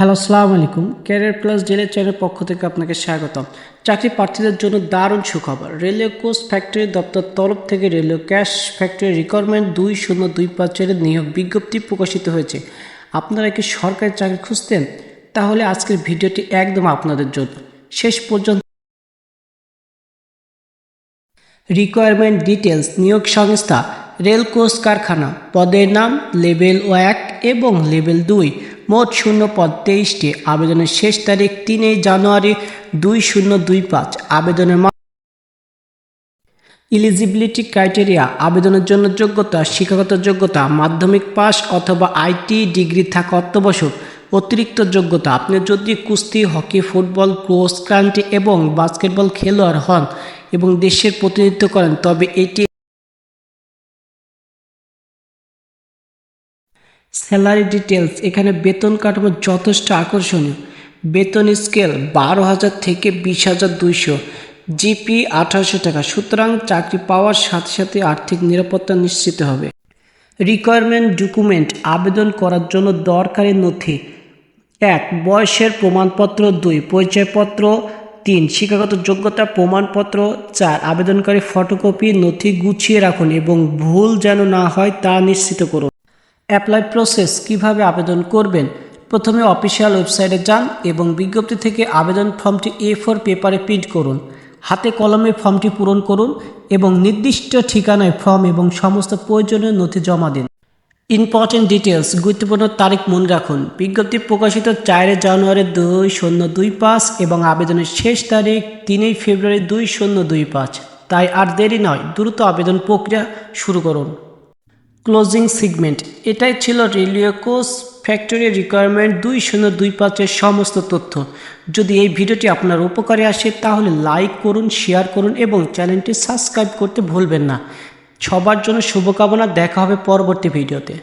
Hello, আসসালামু আলাইকুম। Career plus daily channel পক্ষ থেকে আপনাকে স্বাগতম। চাকরি প্রার্থীদের জন্য দারুণ সুখবর। রেলওয়ে কোচ ফ্যাক্টরি দপ্তর তরফ থেকে রেলওয়ে ক্যাশ ফ্যাক্টরি রিকোয়ারমেন্ট দুই শূন্য দুই পাঁচের নিয়োগ বিজ্ঞপ্তি প্রকাশিত হয়েছে। আপনারা কি সরকারি চাকরি খুঁজতেন? তাহলে আজকের ভিডিওটি একদম আপনাদের জন্য। শেষ পর্যন্ত রিকোয়ারমেন্ট ডিটেলস নিয়োগ সংস্থা রেল কোচ কারখানা। পদের নাম লেভেল এক এবং লেভেল দুই। মোট শূন্য পদ তেইশটি। আবেদনের শেষ তারিখ তিনই জানুয়ারি দুই শূন্য দুই পাঁচ। আবেদনের ইলিজিবিলিটি ক্রাইটেরিয়া। আবেদনের জন্য যোগ্যতা, শিক্ষাগত যোগ্যতা, মাধ্যমিক পাস অথবা আইটি ডিগ্রি থাকা অত্যাবশ্যক। অতিরিক্ত যোগ্যতা, আপনি যদি কুস্তি, হকি, ফুটবল, ক্রস কান্ট্রি এবং বাস্কেটবল খেলোয়াড় হন এবং দেশের প্রতিনিধিত্ব করেন, তবে এটি স্যালারি ডিটেলস এখানে বেতন কাঠামো যথেষ্ট আকর্ষণীয়। বেতন স্কেল বারো হাজার থেকে বিশ হাজার দুইশো। জিপি আঠারোশো টাকা। সুতরাং চাকরি পাওয়ার সাথে সাথে আর্থিক নিরাপত্তা নিশ্চিত হবে। রিকোয়ারমেন্ট ডকুমেন্ট আবেদন করার জন্য দরকারি নথি। এক, বয়সের প্রমাণপত্র। দুই, পরিচয়পত্র। তিন, শিক্ষাগত যোগ্যতা প্রমাণপত্র। চার, আবেদনকারী ফটোকপি, নথি গুছিয়ে রাখুন এবং ভুল যেন না হয় তা নিশ্চিত করুন। অ্যাপ্লাই প্রসেস কীভাবে আবেদন করবেন? প্রথমে অফিসিয়াল ওয়েবসাইটে যান এবং বিজ্ঞপ্তি থেকে আবেদন ফর্মটি এ ফোর পেপারে প্রিন্ট করুন। হাতে কলমে ফর্মটি পূরণ করুন এবং নির্দিষ্ট ঠিকানায় ফর্ম এবং সমস্ত প্রয়োজনীয় নথি জমা দিন। ইম্পর্টেন্ট ডিটেলস গুরুত্বপূর্ণ তারিখ মনে রাখুন। বিজ্ঞপ্তি প্রকাশিত চারে জানুয়ারি দুই শূন্য দুই পাঁচ এবং আবেদনের শেষ তারিখ তিনই ফেব্রুয়ারি দুই শূন্য দুই পাঁচ। তাই আর দেরি নয়, দ্রুত আবেদন প্রক্রিয়া শুরু করুন। ক্লোজিং সিগমেন্ট এটাই ছিল রেলওয়ে কোচ ফ্যাক্টরি রিকোয়ারমেন্ট দুই শূন্য দুই পাঁচের সমস্ত তথ্য। যদি এই ভিডিওটি আপনার উপকারে আসে, তাহলে লাইক করুন শেয়ার করুন এবং চ্যানেলটি সাবস্ক্রাইব করতে ভুলবেন না। সবার জন্য শুভকামনা, দেখা হবে পরবর্তী ভিডিওতে।